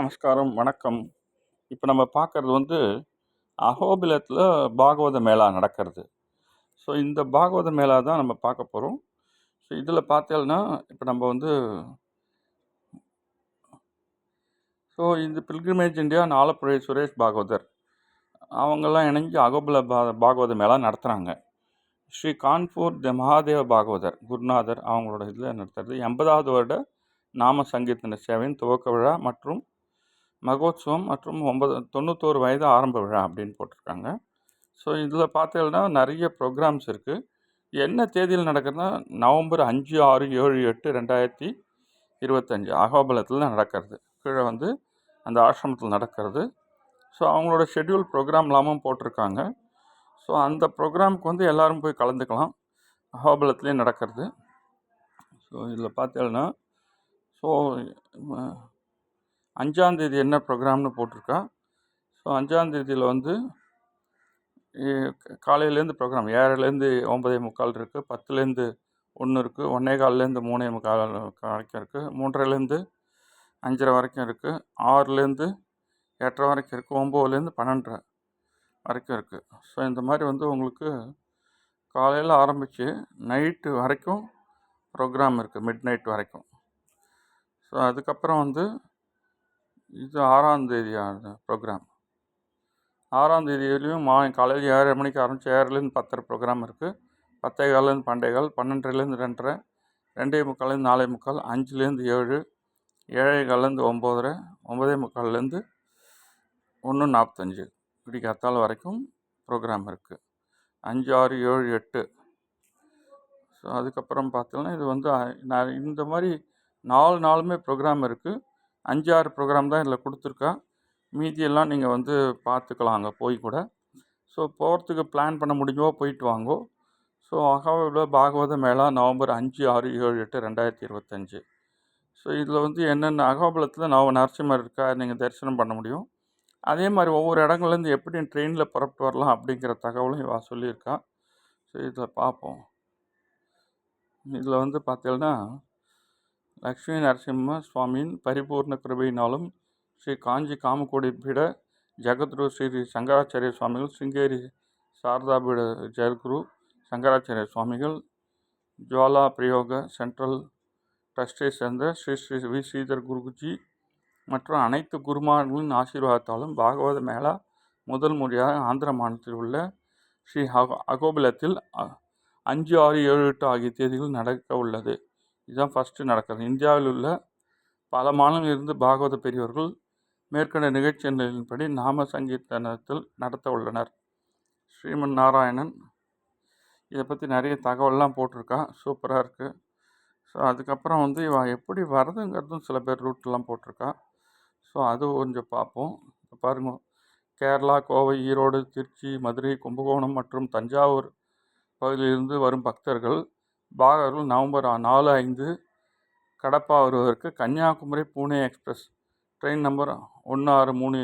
நமஸ்காரம் வணக்கம். இப்போ நம்ம பார்க்குறது வந்து அகோபிலத்தில் பாகவத மேளா நடக்கிறது. ஸோ இந்த பாகவத மேளா தான் நம்ம பார்க்க போகிறோம் ஸோ இதில் பார்த்தேன்னா இப்போ நம்ம வந்து ஸோ இந்த பில்கிரிமேஜ் இந்தியா ஆலப்புழை சுரேஷ் பாகவதர் அவங்கெல்லாம் இணைஞ்சு அகோபில பா பாகவத மேளா நடத்துகிறாங்க ஸ்ரீ கான்பூர் த மகாதேவ பாகவதர் குருநாதர் அவங்களோட இதில் நடத்துறது. எண்பதாவது வருட நாம சங்கீர்த்தன சேவையின் துவக்க விழா மற்றும் மகோத்சவம் மற்றும் ஒன்பது தொண்ணூத்தோரு வயது ஆரம்ப விழா அப்படின்னு போட்டிருக்காங்க. ஸோ இதில் பார்த்தீங்கன்னா நிறைய ப்ரோக்ராம்ஸ் இருக்குது என்ன தேதியில் நடக்குதுன்னா நவம்பர் அஞ்சு ஆறு ஏழு எட்டு ரெண்டாயிரத்தி இருபத்தஞ்சி அகோபலத்தில் நடக்கிறது. கீழே வந்து அந்த ஆசிரமத்தில் நடக்கிறது. ஸோ அவங்களோட ஷெட்யூல் ப்ரோக்ராம் இல்லாமல் போட்டிருக்காங்க. ஸோ அந்த ப்ரோக்ராமுக்கு வந்து எல்லோரும் போய் கலந்துக்கலாம். அகோபலத்துலேயே நடக்கிறது. ஸோ இதில் பார்த்தீங்கன்னா ஸோ அஞ்சாந்தேதி என்ன ப்ரோக்ராம்னு போட்டிருக்கா. ஸோ அஞ்சாந்தேதியில் வந்து காலையிலேருந்து ப்ரோக்ராம் ஏழுலேருந்து ஒம்பதே முக்கால் இருக்குது பத்துலேருந்து ஒன்று இருக்குது ஒன்றே கால்லேருந்து மூணே முக்கால் வரைக்கும் இருக்குது மூன்றரைலேருந்து அஞ்சரை வரைக்கும் இருக்குது ஆறுலேருந்து எட்டரை வரைக்கும் இருக்குது ஒம்போதுலேருந்து பன்னெண்டரை வரைக்கும் இருக்குது ஸோ இந்த மாதிரி வந்து உங்களுக்கு காலையில் ஆரம்பித்து நைட்டு வரைக்கும் ப்ரோக்ராம் இருக்குது மிட் நைட் வரைக்கும். ஸோ அதுக்கப்புறம் வந்து இது ஆறாம் தேதியான ப்ரோக்ராம் ஆறாம் தேதியிலையும் மா காலையில் ஏழரை மணிக்கு ஆரம்பித்து ஏழுலேருந்து பத்தரை ப்ரோக்ராம் இருக்குது பத்தே காலேருந்து பண்டைய கால் பன்னெண்டுலேருந்து ரெண்டரை ரெண்டே முக்கால்லேருந்து நாலே முக்கால் அஞ்சுலேருந்து ஏழு ஏழே கால்லேருந்து ஒம்போதரை ஒம்பதே முக்கால்லேருந்து ஒன்று நாற்பத்தஞ்சு. இப்படி கத்தால் வரைக்கும் ப்ரோக்ராம் இருக்குது அஞ்சு ஆறு ஏழு எட்டு. ஸோ அதுக்கப்புறம் பார்த்தோன்னா இது வந்து நான் இந்த மாதிரி நாலு நாளுமே ப்ரோக்ராம் இருக்குது அஞ்சு ஆறு ப்ரோக்ராம் தான் இதில் கொடுத்துருக்கா. மீதியெல்லாம் நீங்கள் வந்து பார்த்துக்கலாம் அங்கே போய் கூட. ஸோ போகிறதுக்கு பிளான் பண்ண முடிஞ்சோ போயிட்டு வாங்கோ. ஸோ அகாவில் பாகவத மேளா நவம்பர் அஞ்சு ஆறு ஏழு எட்டு ரெண்டாயிரத்தி இருபத்தஞ்சு. ஸோ இதில் வந்து என்னென்ன அகாபலத்தில் நவ நரசிம்மர் இருக்கா நீங்கள் தரிசனம் பண்ண முடியும். அதே மாதிரி ஒவ்வொரு இடங்கள்லேருந்து எப்படி ட்ரெயினில் புறப்பட்டு வரலாம் அப்படிங்கிற தகவலும் இவா சொல்லியிருக்கா. ஸோ இதில் பார்ப்போம். இதில் வந்து பார்த்தீங்கன்னா லக்ஷ்மி நரசிம்ம சுவாமியின் பரிபூர்ண கிருபையினாலும் ஸ்ரீ காஞ்சி காமக்கோடி பீட ஜெகத்ரு ஸ்ரீ சங்கராச்சாரிய சுவாமிகள் சிங்கேரி சாரதா பீட ஜெயகுரு சங்கராச்சாரிய சுவாமிகள் ஜுவாலா பிரயோக சென்ட்ரல் ட்ரஸ்டை சேர்ந்த ஸ்ரீ ஸ்ரீ வி ஸ்ரீதர் குருஜி மற்றும் அனைத்து குருமார்களின் ஆசீர்வாதத்தாலும் பாகவத மேளா முதல் முறையாக ஆந்திர மாநிலத்தில் உள்ள ஸ்ரீ அகோபிலத்தில் அஞ்சு ஆறு ஏழு எட்டு ஆகிய தேதிகள் நடக்க உள்ளது இதுதான் ஃபஸ்ட்டு நடக்கிறது. இந்தியாவில் உள்ள பல மாநிலங்களிலிருந்து பாகவத பெரியவர்கள் மேற்கண்ட நிகழ்ச்சிகளின்படி நாம சங்கீர்த்தனத்தில் நடத்த உள்ளனர். ஸ்ரீமன் நாராயணன் இதை பற்றி நிறைய தகவல்லாம் போட்டிருக்கா. சூப்பராக இருக்குது ஸோ அதுக்கப்புறம் வந்து இவன் எப்படி வரதுங்கிறதும் சில பேர் ரூட்லாம் போட்டிருக்கா. ஸோ அது கொஞ்சம் பார்ப்போம். பாருங்க. கேரளா கோவை ஈரோடு திருச்சி மதுரை கும்பகோணம் மற்றும் தஞ்சாவூர் பகுதியிலிருந்து வரும் பக்தர்கள் பாகர்கள் நவம்பர் நாலு ஐந்து கடப்பா வருவதற்கு Kanyakumari Pune express. Train number ஒன்று ஆறு மூணு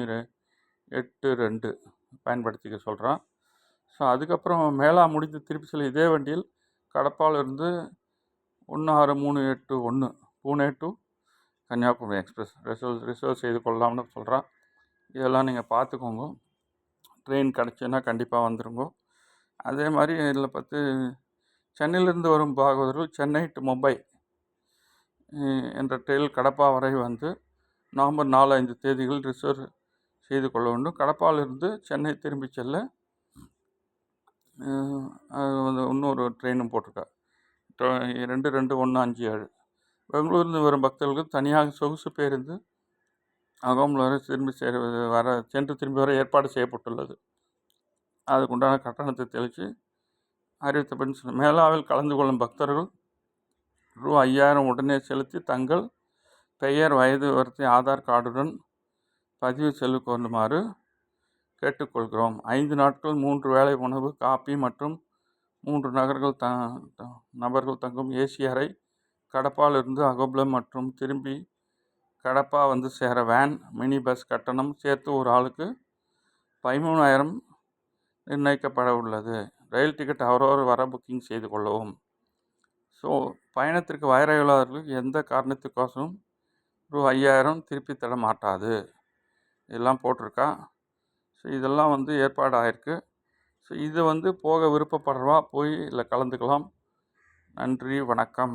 எட்டு ரெண்டு பயன்படுத்திக்க சொல்கிறான் ஸோ அதுக்கப்புறம் மேலா முடிந்து திருப்பி செல்ல இதே வண்டியில் கடப்பாலிருந்து ஒன்று ஆறு மூணு எட்டு ஒன்று Pune to Kanyakumari express. Reserve reserve செய்து கொள்ளலாம்னு சொல்கிறான் இதெல்லாம் நீங்கள் பார்த்துக்கோங்க. ட்ரெயின் கிடச்சுன்னா கண்டிப்பாக வந்துருங்க. அதே மாதிரி இதில் பார்த்து சென்னையிலிருந்து வரும் பாகவதர்கள் சென்னை டு மும்பை என்ற ட்ரெயில் கடப்பா வரை வந்து நவம்பர் நாலு ஐந்து தேதிகள் ரிசர்வ் செய்து கொள்ள வேண்டும். கடப்பாவிலிருந்து சென்னை திரும்பி செல்ல அது வந்து இன்னொரு ட்ரெயினும் போட்டிருக்கா ரெண்டு ரெண்டு ஒன்று அஞ்சு ஏழு. பெங்களூர்லேருந்து வரும் பக்தர்களுக்கு தனியாக சொகுசு பேருந்து அகோமில் வரை திரும்பி சேர வர சென்று திரும்பி வர ஏற்பாடு செய்யப்பட்டுள்ளது. அதுக்குண்டான கட்டணத்தை தெளித்து அறிவித்தபடி சொன்ன மேளாவில் கலந்து கொள்ளும் பக்தர்கள் ரூ ஐயாயிரம் உடனே செலுத்தி தங்கள் பெயர் வயது விவரத்தை ஆதார் கார்டுடன் பதிவு செல்லு கொள்ளுமாறு கேட்டுக்கொள்கிறோம். ஐந்து நாட்கள் மூன்று வேளை உணவு காப்பி மற்றும் மூன்று நகர்கள் த நபர்கள் தங்கும் ஏசி அறை கடப்பாலிருந்து அகோபுலம் மற்றும் திரும்பி கடப்பா வந்து சேர வேன் மினி பஸ் கட்டணம் சேர்த்து ஒரு ஆளுக்கு பதிமூணாயிரம் நிர்ணயிக்கப்பட உள்ளது. ரயில் டிக்கெட் அவரவர் வர புக்கிங் செய்து கொள்ளவும். ஸோ பயணத்திற்கு வயராயுள்ளவர்களுக்கு எந்த காரணத்துக்கோசரம் ரூ. ஐயாயிரம் திருப்பி தர மாட்டாது. இதெல்லாம் போட்டிருக்கா? ஸோ இதெல்லாம் வந்து ஏற்பாடு ஆயிருக்கு ஸோ இது வந்து போக விருப்பப்படுறவா போய் இதில் கலந்துக்கலாம். நன்றி வணக்கம்.